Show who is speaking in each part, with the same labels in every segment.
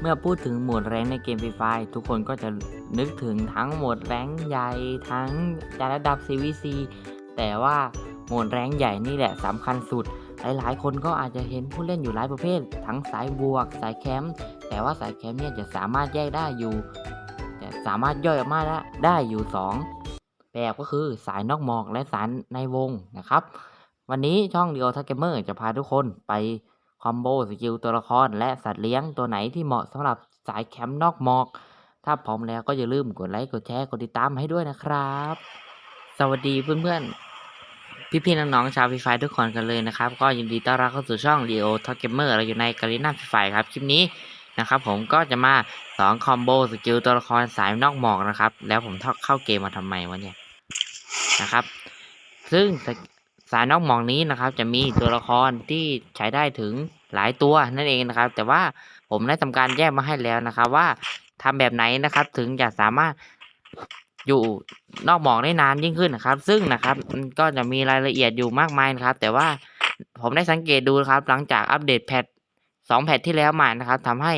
Speaker 1: เมื่อพูดถึงโหมดแรงในเกมฟรีไฟทุกคนก็จะนึกถึงทั้งโหมดแรงใหญ่ทั้งจระดับ CVC แต่ว่าโหมดแรงใหญ่นี่แหละสำคัญสุด หลายๆ คนก็อาจจะเห็นผู้เล่นอยู่หลายประเภท ทั้งสายบวก สายแคมป์แต่ว่าสายแคมป์เนี่ยจะสามารถแยกได้อยู่จะสามารถย่อยออกมาได้ได้อยู่ 2 แบบก็คือสายนอกหมอกและสายในวงนะครับ วันนี้ช่องเดียวทักเกมเมอร์จะพาทุกคนไป คอมโบสกิลตัวละครและสัตว์เลี้ยงตัวไหนที่เหมาะสำหรับสายแคมป์นอกหมอก ถ้าพร้อมแล้วก็อย่าลืมกดไลค์กดแชร์กดติดตามให้ด้วยนะครับ สวัสดีเพื่อนๆ พี่ๆน้องๆชาวฟีไฟทุกคนกันเลยนะครับ ก็ยินดีต้อนรับเข้าสู่ช่องเดียวทักเกมเมอร์เราอยู่ในการีนาฟีไฟครับคลิปนี้นะครับผมก็จะมาสอนคอมโบสกิลตัวละครสายนอกหมอกนะครับ แล้วผมเข้าเกมมาทำไมวะเนี่ยนะครับ ซึ่ง สายนอกหมอกนี้นะครับ จะมีตัวละครที่ใช้ได้ถึงหลายตัวนั่นเองนะครับ แต่ว่าผมได้ทำการแยกมาให้แล้วนะครับว่าทำแบบไหนนะครับ ถึงจะสามารถอยู่นอกหมอกได้นานยิ่งขึ้นนะครับ ซึ่งนะครับก็จะมีรายละเอียดอยู่มากมายนะครับ แต่ว่าผมได้สังเกตดูนะครับ หลังจากอัปเดตแพทสองแพทที่แล้วมานะครับทำให้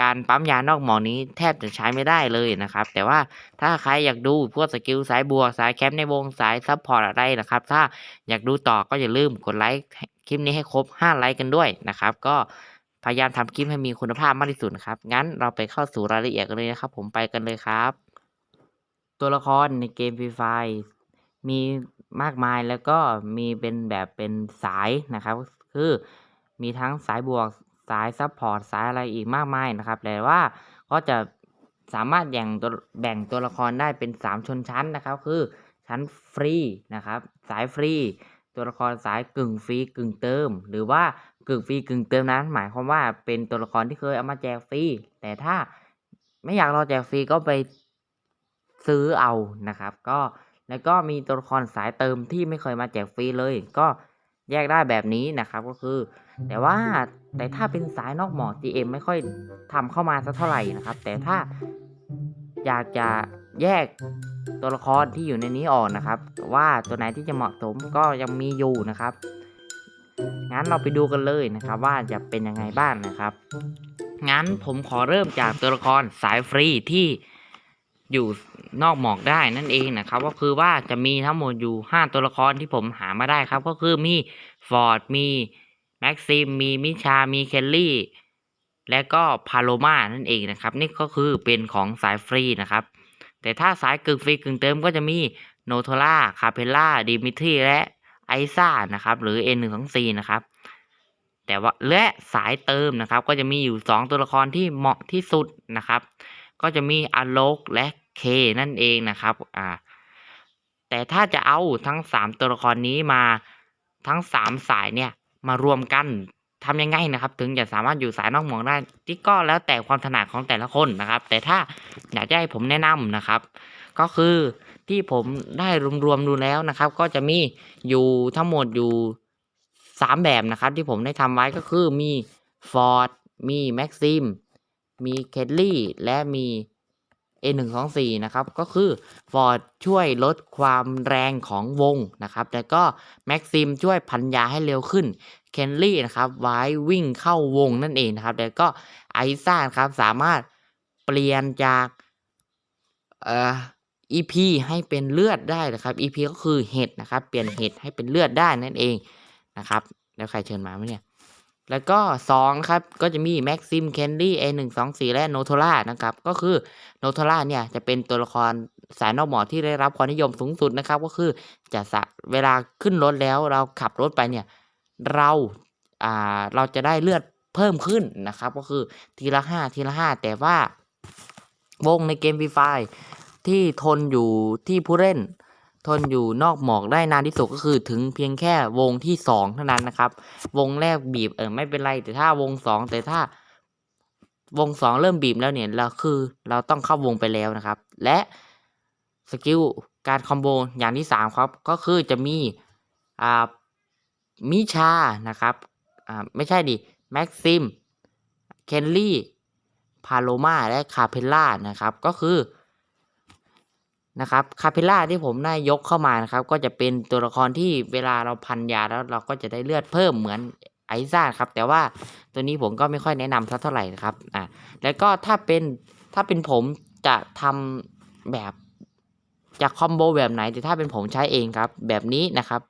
Speaker 1: การปั๊มยานอกหมอนี้แทบจะใช้ไม่ได้เลยนะครับ แต่ว่าถ้าใครอยากดูพวกสกิลสายบวกสายแคมป์ในวงสายซับพอร์ตอะไรนะครับ ถ้าอยากดูต่อก็อย่าลืมกดไลค์คลิปนี้ให้ครบ 5 ไลค์กันด้วยนะครับ ก็พยายามทำคลิปให้มีคุณภาพมากที่สุดครับ งั้นเราไปเข้าสู่รายละเอียดกันเลยนะครับ ผมไปกันเลยครับ ตัวละครในเกมฟรีไฟมีมากมายแล้วก็มีเป็นแบบเป็นสายนะครับ คือมีทั้งสายบวก สายซับพอร์ตสายอะไรอีกมากมายนะครับ แต่ว่าก็จะสามารถแบ่งตัวแบ่งตัวละครได้เป็น 3 ชนชั้นนะครับ คือชั้นฟรีนะครับ สายฟรี ตัวละครสายกึ่งฟรีกึ่งเติม หรือว่ากึ่งฟรีกึ่งเติมนั้น หมายความว่าเป็นตัวละครที่เคยเอามาแจกฟรีแต่ถ้าไม่อยากรอแจกฟรีก็ไปซื้อเอานะครับ ก็แล้วก็มีตัวละครสายเติมที่ไม่เคยมาแจกฟรีเลย ก็แยกได้แบบนี้นะครับก็คือ แต่ว่า แต่ถ้าเป็นสายนอกหมอก GM ไม่ค่อยทำเข้ามาสักเท่าไหร่นะครับ แต่ถ้าอยากจะแยกตัวละครที่อยู่ในนี้ออกนะครับ ว่าตัวไหนที่จะเหมาะสมก็ยังมีอยู่นะครับ งั้นเราไปดูกันเลยนะครับ ว่าจะเป็นยังไงบ้างนะครับ งั้นผมขอเริ่มจากตัวละครสายฟรีที่อยู่นอกหมอกได้นั่นเองนะครับ ก็คือว่าจะมีทั้งหมดอยู่ 5 ตัวละครที่ผมหามาได้ครับ ก็คือมีฟอร์ดมี แม็กซิมมีมิชามีเคลลี่ และก็พาโลมานั่นเองนะครับ นี่ก็คือเป็นของสายฟรีนะครับ แต่ถ้าสายกึ่งฟรีกึ่งเติมก็จะมีโนโทล่าคาเพล่าดิมิทรีและไอซ่านะครับหรือ N124 นะครับแต่ว่าและสายเติมนะครับ ก็จะมีอยู่ 2 ตัวละครที่เหมาะที่สุดนะครับ ก็จะมีอโลกและเคนั่นเองนะครับอ่าแต่ถ้าจะเอาทั้ง 3 ตัวละครนี้มาทั้ง 3 สายเนี่ย มารวมกันทำยังไงนะครับ ถึงจะสามารถอยู่สายนอกหมอกได้ที่ก็แล้วแต่ความถนัดของแต่ละคนนะครับ แต่ถ้าอยากจะให้ผมแนะนำนะครับ ก็คือที่ผมได้รวมๆดูแล้วนะครับ ก็จะมีอยู่ทั้งหมดอยู่สามแบบนะครับ ที่ผมได้ทำไว้ก็คือมีฟอร์ดมีแม็กซิมมีเคลลี่และมี A124 นะครับก็คือฟอร์ดช่วยลดความแรงของวงนะครับแล้วก็แม็กซิมช่วยพันยาให้เร็วขึ้นเคนลี่นะครับไว้วิ่งเข้าวงนั่นเองนะครับแล้วก็ไอซ่าครับสามารถเปลี่ยนจากเอ่อ EP ให้เป็นเลือดได้นะครับ EP ก็คือเห็ดนะครับ เปลี่ยนเห็ดให้เป็นเลือดได้นั่นเองนะครับ แล้วใครเชิญมาไหมเนี่ย แล้วก็2นะครับก็จะมีแม็กซิมเคนดี้ A124 และโนโทล่านะครับ ก็คือโนโทล่าเนี่ยจะเป็นตัวละครสายนอกหมอที่ได้รับความนิยมสูงสุดนะครับ ก็คือจะสะเวลาขึ้นรถแล้วเราขับรถไปเนี่ย เราอ่าเราจะได้เลือดเพิ่มขึ้นนะครับ ก็คือทีละห้าทีละห้าแต่ว่าวงในเกมฟรีไฟที่ทนอยู่ที่ผู้เล่น ทนอยู่นอกหมอกได้นานที่สุดก็คือถึงเพียงแค่วงที่สองเท่านั้นนะครับ วงแรกบีบเออไม่เป็นไร แต่ถ้าวงสองแต่ถ้าวงสองเริ่มบีบแล้วเนี่ยเราคือเราต้องเข้าวงไปแล้วนะครับ และสกิลการคอมโบอย่างที่สามครับ ก็คือจะมีอ่ามิชานะครับอ่าไม่ใช่ดิแม็กซิมเคนลี่พาโลมาและคาเพลล่านะครับ ก็คือ นะครับคาเพลล่าที่ผมได้ยกเข้ามานะครับ ก็จะเป็นตัวละครที่เวลาเราพันยาแล้วเราก็จะได้เลือดเพิ่มเหมือนไอซ่าครับ แต่ว่าตัวนี้ผมก็ไม่ค่อยแนะนำสักเท่าไหร่นะครับอะแล้วก็ถ้าเป็นถ้าเป็นผมจะทำแบบจะคอมโบแบบไหน แต่ถ้าเป็นผมใช้เองครับ แบบนี้นะครับ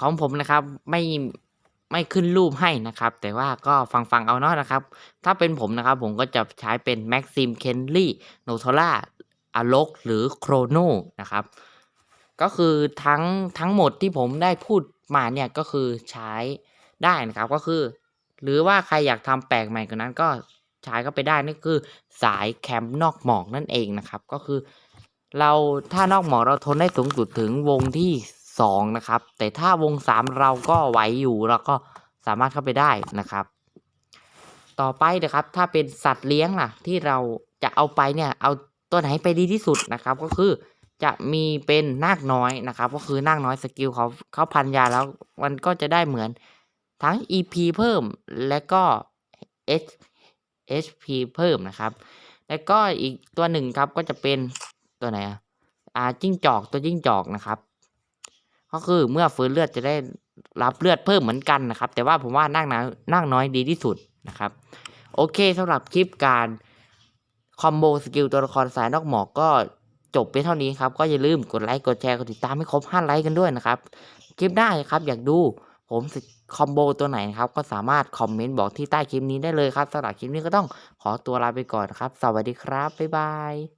Speaker 1: ของผมนะครับไม่ไม่ขึ้นรูปให้นะครับ แต่ว่าก็ฟังฟังเอาเนาะนะครับ ถ้าเป็นผมนะครับ ผมก็จะใช้เป็นแม็กซิมเคนลี่โนโทล่า อลกหรือโครโนนะครับ ก็คือทั้งทั้งหมดที่ผมได้พูดมาเนี่ยก็คือใช้ได้นะครับก็คือ หรือว่าใครอยากทำแปลกใหม่กว่านั้นก็ใช้ก็ไปได้นั่นคือสายแคมป์นอกหมอกนั่นเองนะครับ ก็คือ เราถ้านอกหมอกเราทนได้สูงสุดถึงวงที่สองนะครับ แต่ถ้าวงสามเราก็ไหวอยู่เราก็สามารถเข้าไปได้นะครับ ต่อไปนะครับถ้าเป็นสัตว์เลี้ยงล่ะ ที่เราจะเอาไปเนี่ยเอา ตัวไหนไปดีที่สุดนะครับ ก็คือจะมีเป็นนาคน้อยนะครับ ก็คือนาคน้อยสกิลเขาเขาพันยาแล้วมันก็จะได้เหมือนทั้ง EP เพิ่มและก็ H HP เพิ่มนะครับ แล้วก็อีกตัวหนึ่งครับก็จะเป็นตัวไหนอะอ่าจิ้งจอกตัวจิ้งจอกนะครับ ก็คือเมื่อฟื้นเลือดจะได้รับเลือดเพิ่มเหมือนกันนะครับ แต่ว่าผมว่านั่งน้อยนั่งน้อยดีที่สุดนะครับ โอเคสำหรับคลิปการ คอมโบสกิลตัวละครสายนอกหมอกก็จบไปเท่านี้ครับ ก็อย่าลืมกดไลค์กดแชร์กดติดตามให้ครบ5ไลค์กันด้วยนะครับ คลิปหน้าครับอยากดูผมคอมโบตัวไหนนะครับ ก็สามารถคอมเมนต์บอกที่ใต้คลิปนี้ได้เลยครับสำหรับคลิปนี้ก็ต้องขอตัวลาไปก่อนครับ สวัสดีครับ บ๊ายบาย